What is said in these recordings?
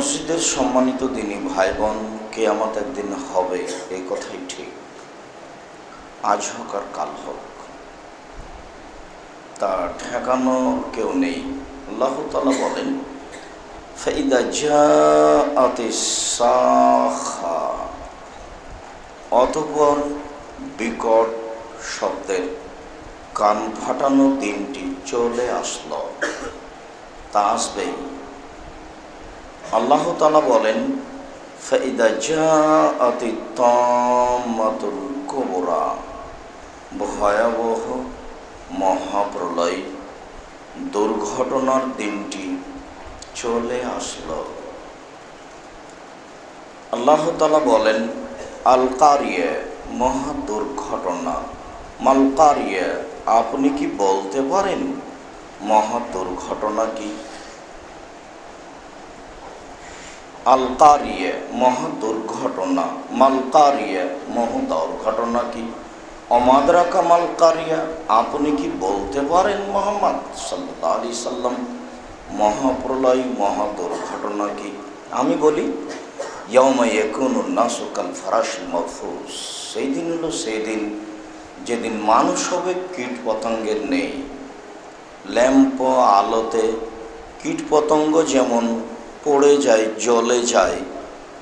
মসজিদের সম্মানিত দিনী ভাই বোন কেয়ামত একদিন হবে, এই কথাই ঠিক। আজ হোক আর কাল হোক। তা ঠেকানো কেউ নেই। আল্লাহ তালা বলেন সাখা। অতপর বিকট শব্দের কান ফাটানো দিনটি চলে আসলো। তা আসবেই। আল্লাহ তালা বলেন জাআতি ভয়াবহ মহাপ্রলয় দুর্ঘটনার দিনটি চলে আসলো। আল্লাহ তালা বলেন, আলকারিয়ে, মহা দুর্ঘটনা। মালকারিয়ে, আপনি কি বলতে পারেন মহা দুর্ঘটনা কি? আলকারিয়ে মহা দুর্ঘটনা। মালকারিয়ে মহ দুর্ঘটনা কি? অমাদরাকা মালকারিয়া, আপনি কি বলতে পারেন মোহাম্মদ সাল্লাহ আলি সাল্লাম? মহাপ্রলয়, মহা দুর্ঘটনা কি? আমি বলি নাসুকাল ফরাস মফুস সেই দিন হলো সেই দিন যেদিন মানুষ হবে কীট পতঙ্গের নেই। ল্যাম্প আলোতে কীট পতঙ্গ যেমন পড়ে যায়, জ্বলে যায়।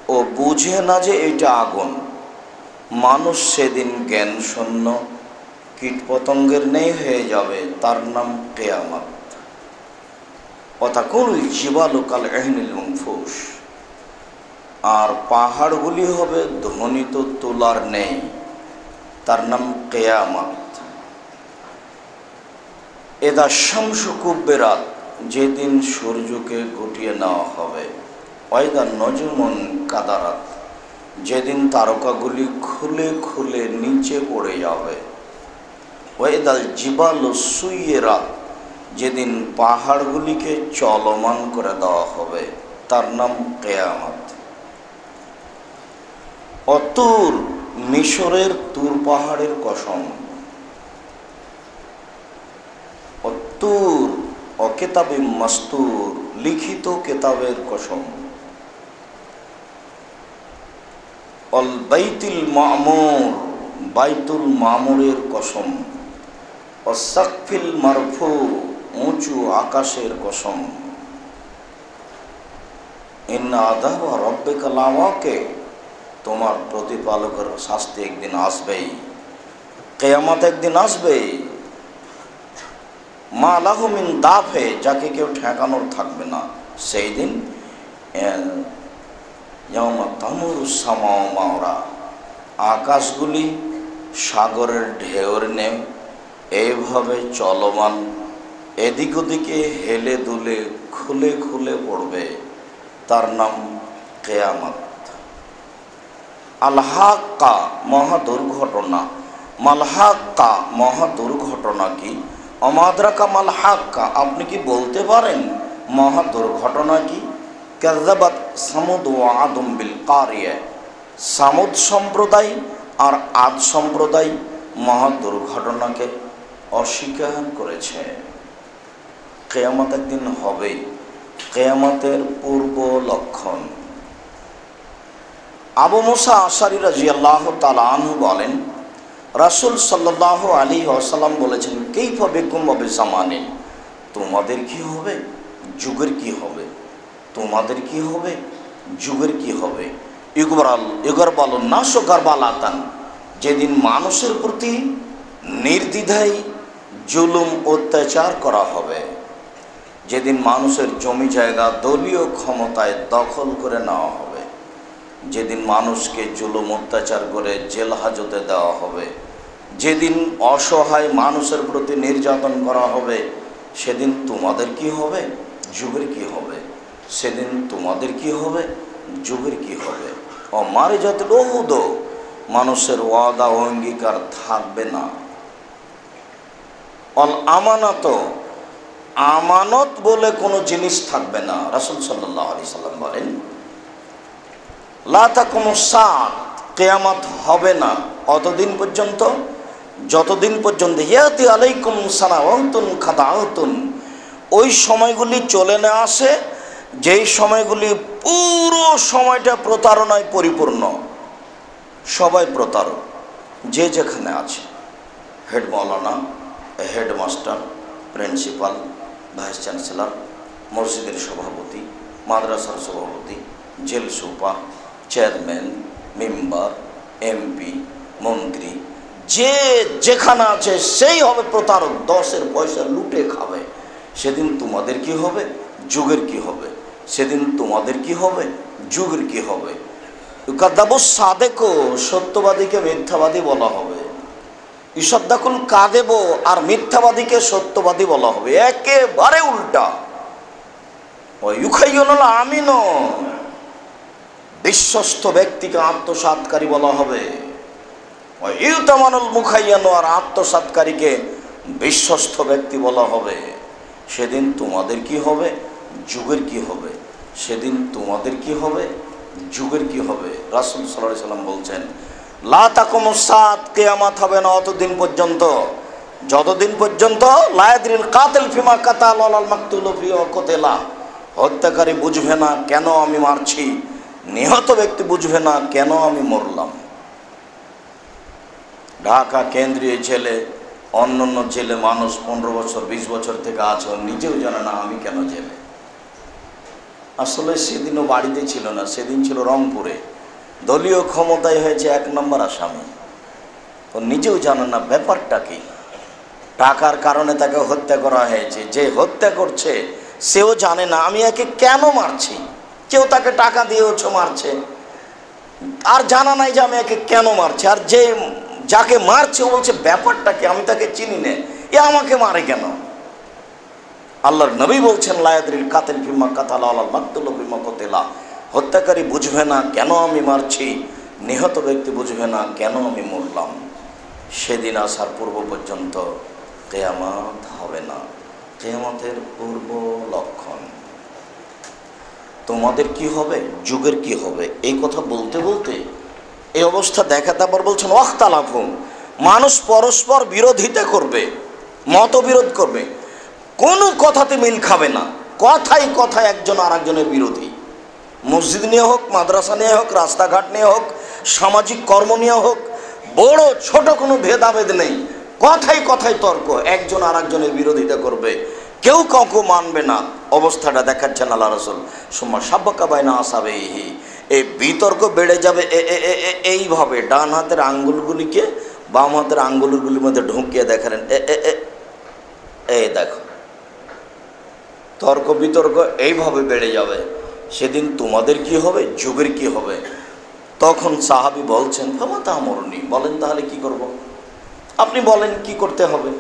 ও বুঝে না যে এটা আগুন। মানুষ সেদিন জ্ঞান শূন্য কীট পতঙ্গের নেই হয়ে যাবে, তার নাম কেয়ামত। অতাকুল জীবালোকাল এহনিল মংফুস আর পাহাড়গুলি হবে ধ্বনিত তোলার নেই, তার নাম কেয়ামত। এদা শামস কুব্বেরাত যেদিন সূর্যকে গুটিয়ে নেওয়া হবে ওয়দা নজমন কাদারাত, যেদিন তারকাগুলি খুলে খুলে নিচে পড়ে যাবে। ওয়েদাল জিবাল সুইয়েরাত যেদিন পাহাড়গুলিকে চলমান করে দেওয়া হবে, তার নাম কেয়ামত। অতুর মিশরের তুর পাহাড়ের কসম। অতুর অকেতাবে মাস্তুর, লিখিত কেতাবের কসম। অল বাইতুল মামুর, বাইতুল মামুরের কসম। অসাকফিল মারফু, উঁচু আকাশের কসম। আদাব রব্বে কালামাকে তোমার প্রতিপালকের শাস্তি একদিন আসবেই। কেয়ামত একদিন আসবেই। মা আলাহমিন দাফে, যাকে কেউ ঠেকানোর থাকবে না। সেই দিন মাওরা, আকাশগুলি সাগরের ঢেউর নেম, এইভাবে চলমান, এদিক ওদিকে হেলে দুলে খুলে খুলে পড়বে, তার নাম কেয়ামত। আলহাক্কা মহা দুর্ঘটনা মালহাক্কা মহা দুর্ঘটনা কি? অমাদ্রাকা মালহাক্কা আপনি কি বলতে পারেন? মহা দুর্ঘটনা কি? কাজাবাত সামুদ ও আদম বিল কারিয়া। সামুদ সম্প্রদায় আর আদ সম্প্রদায় মহা দুর্ঘটনাকে অস্বীকার করেছে। কেয়ামত একদিন হবেই কেয়ামতের পূর্ব লক্ষণ। আবু মুসা আশারি রাজি আল্লাহ তালাহু বলেন রাসুল সাল্লাহ আলী আসাল্লাম বলেছেন কেই পাবে কুম্বে জামানে তোমাদের কি হবে? যুগের কি হবে? তোমাদের কি হবে? যুগের কি হবে? ইগবরাল, ইগরবাল নাশকার বালাতান যেদিন মানুষের প্রতি নির্দ্বিধায় জুলুম, অত্যাচার করা হবে, যেদিন মানুষের জমি জায়গা দলীয় ক্ষমতায় দখল করে নেওয়া হবে। যেদিন মানুষকে জুলুম, অত্যাচার করে জেল হাজতে দেওয়া হবে, যেদিন অসহায় মানুষের প্রতি নির্যাতন করা হবে, সেদিন তোমাদের কি হবে? যুগের কি হবে? সেদিন তোমাদের কি হবে? যুগের কি হবে? অমারে যাতে বহুদ, মানুষের ওয়াদা, অঙ্গীকার থাকবে না। অল আমানত আমানত বলে কোনো জিনিস থাকবে না। রাসুল সাল্লাহ আলি সাল্লাম বলেন লাতা কোনো সাত, কেয়ামত হবে না। অতদিন পর্যন্ত, যতদিন পর্যন্ত, ইয়াতি আলাইকুম সানাওয়াতুন খাদাউতুন ওই সময়গুলি চলে না আসে, যেই সময়গুলি পুরো সময়টা প্রতারণায় পরিপূর্ণ। সবাই প্রতারক, যে যেখানে আছে। হেড মৌলানা হেডমাস্টার প্রিন্সিপাল, ভাইস চ্যান্সেলর, মসজিদের সভাপতি, মাদ্রাসার সভাপতি, jail super chairman, member, MP, মন্ত্রী, যে যেখানে আছে সেই হবে প্রতারক, দশের পয়সা লুটে খাবে। সেদিন তোমাদের কি হবে? যুগের কি হবে? সেদিন তোমাদের কি হবে? যুগের কি হবে? কাদাবু সাদেকও সত্যবাদীকে মিথ্যাবাদী বলা হবে। ইসদ্দাকুল কাদেব, আর মিথ্যাবাদীকে সত্যবাদী বলা হবে। একেবারে উল্টা। ইউখাইল আমিনও বিশ্বস্ত ব্যক্তিকে আত্মসাতকারী বলা হবে। ইউতামানুল মুখাইয়ানো আর আত্মসাতকারীকে বিশ্বস্ত ব্যক্তি বলা হবে। সেদিন তোমাদের কি হবে? যুগের কি হবে? সেদিন তোমাদের কি হবে? যুগের কি হবে? রাসুল সাল্লাহ সাল্লাম বলছেন লাতাকুমসাদ কেয়ামাত হবে না অতদিন পর্যন্ত। যতদিন পর্যন্ত লায়াদ্রিল কাতেল ফিমা কাতাল মাকতুল ফি কোতেলা। হত্যাকারী বুঝবে না কেন আমি মারছি। নিহত ব্যক্তি বুঝবে না কেন আমি মরলাম। ঢাকা কেন্দ্রীয় ছেলে অন্য অন্য জেলে মানুষ পনেরো বছর, বিশ বছর থেকে আছে নিজেও জানে না আমি কেন জেলে। আসলে সেদিনও বাড়িতে ছিল না, সেদিন ছিল রংপুরে। দলীয় ক্ষমতায় হয়েছে এক নম্বর আসামি। ও নিজেও জানে না ব্যাপারটা কি। টাকার কারণে তাকে হত্যা করা হয়েছে। যে হত্যা করছে, সেও জানে না আমি একে কেন মারছি। কেউ তাকে টাকা দিয়েওছ মারছে। আর জানা নাই যে আমি একে কেন মারছে। আর যে যাকে মারছে, ও বলছে, ব্যাপারটা কি? আমি তাকে চিনি না। এ আমাকে মারে কেন? আল্লাহর নবী বলছেন, লায়াদ্রিল কাতেল ফিম্মা কাতালা আল্লাহ মাকতুল্লা ফিম্মা কতেলা। হত্যাকারী বুঝবে না কেন আমি মারছি। নিহত ব্যক্তি বুঝবে না কেন আমি মরলাম। সেদিন আসার পূর্ব পর্যন্ত কেয়ামত হবে না। কেয়ামতের পূর্ব লক্ষণ। তোমাদের কি হবে? যুগের কি হবে? এই কথা বলতে বলতে এই অবস্থা দেখা তারপর বলছেন ওয়াক্তালাফুম মানুষ পরস্পর বিরোধিতা করবে, মতবিরোধ করবে। কোনো কথাতে মিল খাবে না। কথাই কথায় একজন আর একজনের বিরোধী। মসজিদ নিয়ে হোক, মাদ্রাসা নিয়ে হোক, রাস্তাঘাট নিয়ে হোক, সামাজিক কর্ম নিয়ে হোক, বড়, ছোট কোনো ভেদাভেদ নেই। কথাই কথাই তর্ক, একজন আর একজনের বিরোধিতা করবে। কেউ কাউকে মানবে না। অবস্থাটা দেখাচ্ছেন আল্লাহ রসুল। সোম্মা সাব্বাকা বাইনা আসাবে এই বিতর্ক বেড়ে যাবে এইভাবে ডান হাতের আঙ্গুলগুলিকে বাম হাতের আঙ্গুলগুলির মধ্যে ঢুকিয়ে দেখালেন এ এ দেখো। তর্ক বিতর্ক এইভাবে বেড়ে যাবে, সেদিন তোমাদের কি হবে, যুগের কি হবে? তখন সাহাবি বলছেন বাবা তা মরণী বলেন, তাহলে কি করব। আপনি বলেন, কি করতে হবে?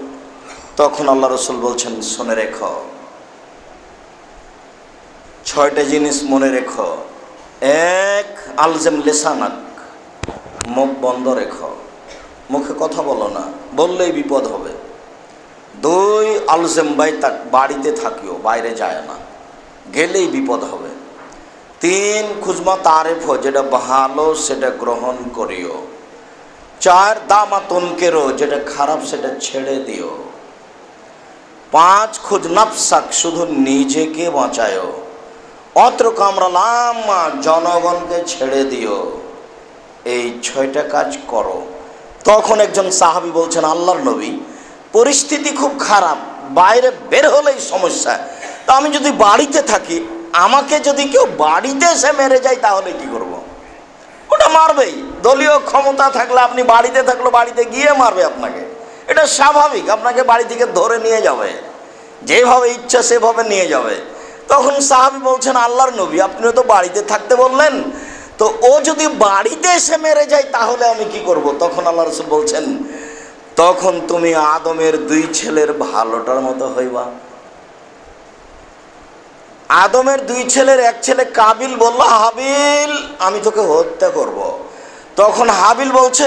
তখন আল্লাহ রসুল বলছেন, শুনে রেখ ছয়টা জিনিস মনে রেখ। এক, আলজেম লেসানাক। মুখ বন্ধ রেখ। মুখে কথা বলো না, বললেই বিপদ হবে। দুই, আলজেম বাই তাক বাড়িতে থাকিও, বাইরে যায় না, গেলেই বিপদ হবে। তিন, খুজমা তারেফ যেটা ভালো সেটা গ্রহণ করিও। চার, দামা তনকেরও যেটা খারাপ সেটা ছেড়ে দিও। পাঁচ খুদ নাফসাক শুধু নিজেকে বাঁচায় অত্র কামরালাম জনগণকে ছেড়ে দিও। এই ছয়টা কাজ করো। তখন একজন সাহাবি বলছেন, আল্লাহর নবী, পরিস্থিতি খুব খারাপ, বাইরে বের হলেই সমস্যা। তা আমি যদি বাড়িতে থাকি, আমাকে যদি কেউ বাড়িতে এসে মেরে যায়, তাহলে কি করব। ওটা মারবেই। দলীয় ক্ষমতা থাকলে আপনি বাড়িতে থাকলে বাড়িতে গিয়ে মারবে আপনাকে। এটা স্বাভাবিক, আপনাকে বাড়ি থেকে ধরে নিয়ে যাবে। যেভাবে ইচ্ছা সেভাবে নিয়ে যাবে। তখন সাহাবি বলছেন, আল্লাহর নবী, আপনিও তো বাড়িতে থাকতে বললেন। তো ও যদি বাড়িতে এসে মেরে যায়, তাহলে আমি কি করব? তখন আল্লাহ রসুল বলছেন, তখন তুমি আদমের দুই ছেলের ভালোটার মতো হইবা। আদমের দুই ছেলের এক ছেলে কাবিল বলল, হাবিল, আমি তোকে হত্যা করব। তখন হাবিল বলছে,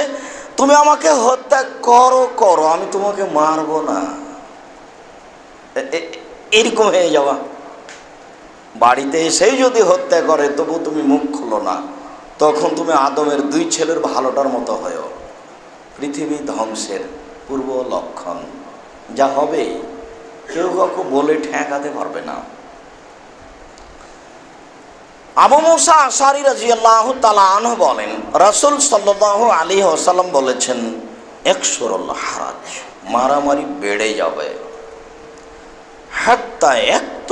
তুমি আমাকে হত্যা করো করো, আমি তোমাকে মারবো না। এরকম হয়ে যাওয়া। বাড়িতে এসেই যদি হত্যা করে, তবু তুমি মুখ খুলো না। তখন তুমি আদমের দুই ছেলের ভালোটার মতো হয়েও পৃথিবী ধ্বংসের পূর্ব লক্ষণ। যা হবে, কেউ কাউকে বলে ঠেকাতে পারবে না। আবু মুসা আসারি রাজিয়াল্লাহ তালান বলেন, রাসুল সাল্লাহ আলী আসাল্লাম বলেছেন, একশোরল হারাজ, মারামারি বেড়ে যাবে। হাত্তা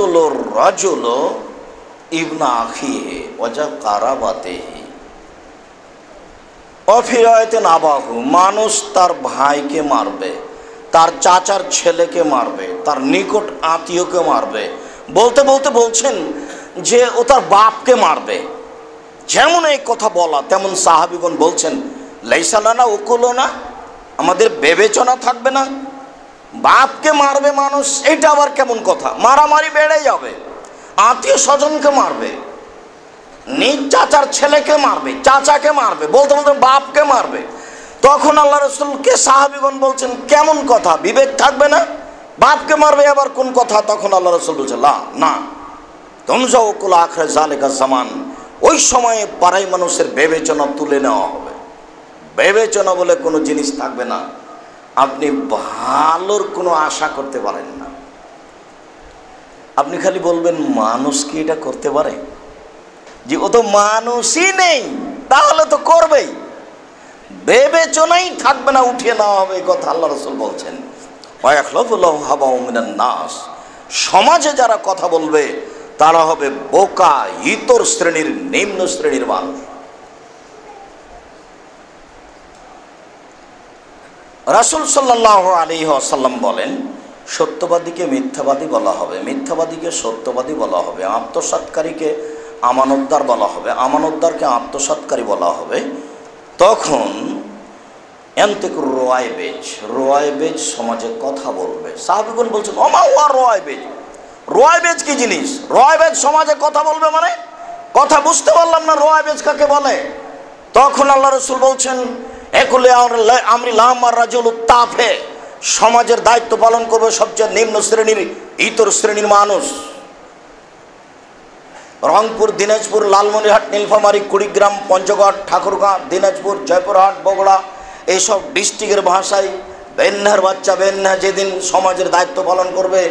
একতলোর রাজুল ইবনা আখিহে ওজা কারাবাতেহি অফিরায়তে নাবাহু, মানুষ তার ভাইকে মারবে, তার চাচার ছেলেকে মারবে, তার নিকট আত্মীয়কে মারবে। বলতে বলতে বলছেন যে ও তার বাপকে মারবে। যেমন এই কথা বলা, তেমন সাহাবিগণ বলছেন লেসালানা ওকুলো না আমাদের বিবেচনা থাকবে না বাপকে মারবে মানুষ, এটা আবার কেমন কথা? মারামারি বেড়ে যাবে। আত্মীয় স্বজনকে মারবে। নিজ চাচার ছেলেকে মারবে, চাচাকে মারবে, বলতে বলতে বাপকে মারবে। তখন আল্লাহ রসুলকে সাহাবিগণ বলছেন, কেমন কথা? বিবেক থাকবে না? বাপকে মারবে আবার কোন কথা? তখন আল্লাহ রসুল বলছে না। তমজাউকুল আখরে জালেকা জামান। ওই সময়ে পাড়াই মানুষের বিবেচনা তুলে নেওয়া হবে। বিবেচনা বলে কোনো জিনিস থাকবে না। আপনি ভালোর কোনো আশা করতে পারেন না। আপনি খালি বলবেন, মানুষ কি এটা করতে পারে? যে ও তো মানুষই নেই, তাহলে তো করবেই। বিবেচনাই থাকবে না, উঠিয়ে নেওয়া হবে কথা আল্লাহ রসুল বলছেন। নাস। সমাজে যারা কথা বলবে, তারা হবে বোকা, ইতর শ্রেণির, নিম্ন শ্রেণির মানুষ। রাসুল সাল্লাহ আলী আসাল্লাম বলেন, সত্যবাদীকে মিথ্যাবাদী বলা হবে, মিথ্যাবাদীকে সত্যবাদী বলা হবে, আত্মসাৎকারীকে আমানতদার বলা হবে, আমানতদারকে আত্মসাৎকারী বলা হবে। তখন এন্তেক রোয়ায় বেজ রোয়ায় বেজ সমাজে কথা বলবে। সাহাবিগুন বলছেন অমা ওয়া রোয়ায় বেজ রোয়ায় বেজ কি জিনিস? রোয়ায় বেজ সমাজে কথা বলবে মানে? কথা বুঝতে পারলাম না রোয়ায় বেজ কাকে বলে। তখন আল্লাহ রসুল বলছেন একুলে আমরি লাহমার রাজুল তাফে। সমাজের দায়িত্ব পালন করবে সবচেয়ে নিম্ন শ্রেণির, ইতর শ্রেণির মানুষ। রংপুর, দিনাজপুর, লালমনিরহাট, নীলফামারী, কুড়িগ্রাম, পঞ্চগড়, ঠাকুরগাঁ, দিনাজপুর, জয়পুরহাট, বগুড়া এইসব ডিস্ট্রিক্টের ভাষায় বেন্যার বাচ্চা বেন্না যেদিন সমাজের দায়িত্ব পালন করবে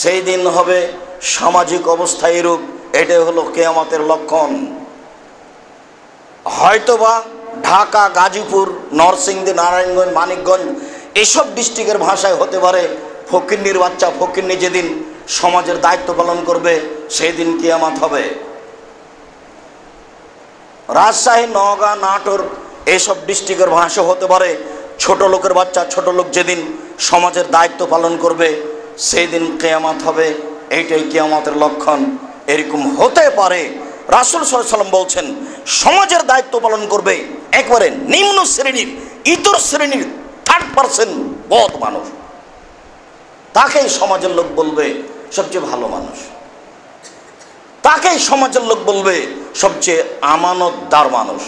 সেই দিন হবে সামাজিক অবস্থা এরূপ। এটাই হলো কেয়ামতের লক্ষণ। হয়তোবা ঢাকা, গাজীপুর, নরসিংদী, নারায়ণগঞ্জ, মানিকগঞ্জ এসব ডিস্ট্রিক্টের ভাষায় হতে পারে ফকিন্নির বাচ্চা, ফকিন্নি যেদিন সমাজের দায়িত্ব পালন করবে সেই দিন কিয়ামাত হবে। রাজশাহী, নওগাঁ, নাটোর এইসব ডিস্ট্রিক্টের ভাষা হতে পারে ছোট লোকের বাচ্চা, ছোট লোক যেদিন সমাজের দায়িত্ব পালন করবে সেই দিন কেয়ামাত হবে। এইটাই কেয়ামাতের লক্ষণ। এরকম হতে পারে রাসুল সাল্লাম বলছেন, সমাজের দায়িত্ব পালন করবে একবারে নিম্ন শ্রেণির, ইতর শ্রেণির থার্ড পার্সেন্ট বদ মানুষ। তাকেই সমাজের লোক বলবে, সবচেয়ে ভালো মানুষ। তাকেই সমাজের লোক বলবে, সবচেয়ে আমানতদার মানুষ।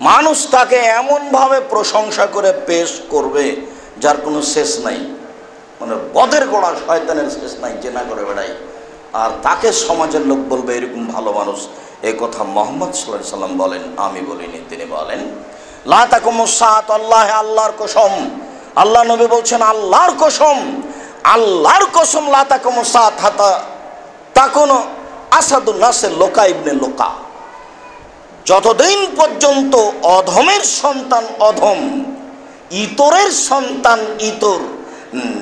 মানুষ তাকে এমনভাবে প্রশংসা করে পেশ করবে, যার কোনো শেষ নাই। মানে বদের গোড়া শয়তানের শেষ নাই চেনা করে বেড়াই আর তাকে সমাজের লোক বলবে, এরকম ভালো মানুষ। এই কথা মোহাম্মদ সাল্লাহ সাল্লাম বলেন, আমি বলিনি, তিনি বলেন লাতাকুমুসাত আল্লাহ আল্লাহর কসম। আল্লাহ নবী বলছেন, আল্লাহর কসম আল্লাহর কসম লাতাকুমুসাত লোকা ইবনে লোকা। যতদিন পর্যন্ত অধমের সন্তান অধম, ইতরের সন্তান ইতর,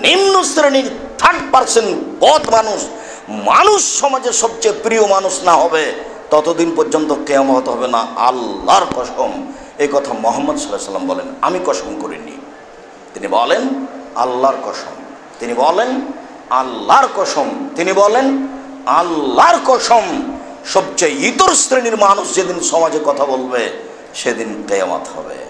নিম্ন শ্রেণির থার্ড পার্সেন্ট বদ মানুষ মানুষ সমাজে সবচেয়ে প্রিয় মানুষ না হবে, ততদিন পর্যন্ত কেয়ামত হবে না। আল্লাহর কসম, এই কথা মোহাম্মদ সাল্লাহ সাল্লাম বলেন। আমি কসম করিনি। তিনি বলেন, আল্লাহর কসম। তিনি বলেন, আল্লাহর কসম। তিনি বলেন, আল্লাহর কসম। সবচেয়ে ইতর শ্রেণির মানুষ যেদিন সমাজে কথা বলবে, সেদিন কেয়ামত হবে।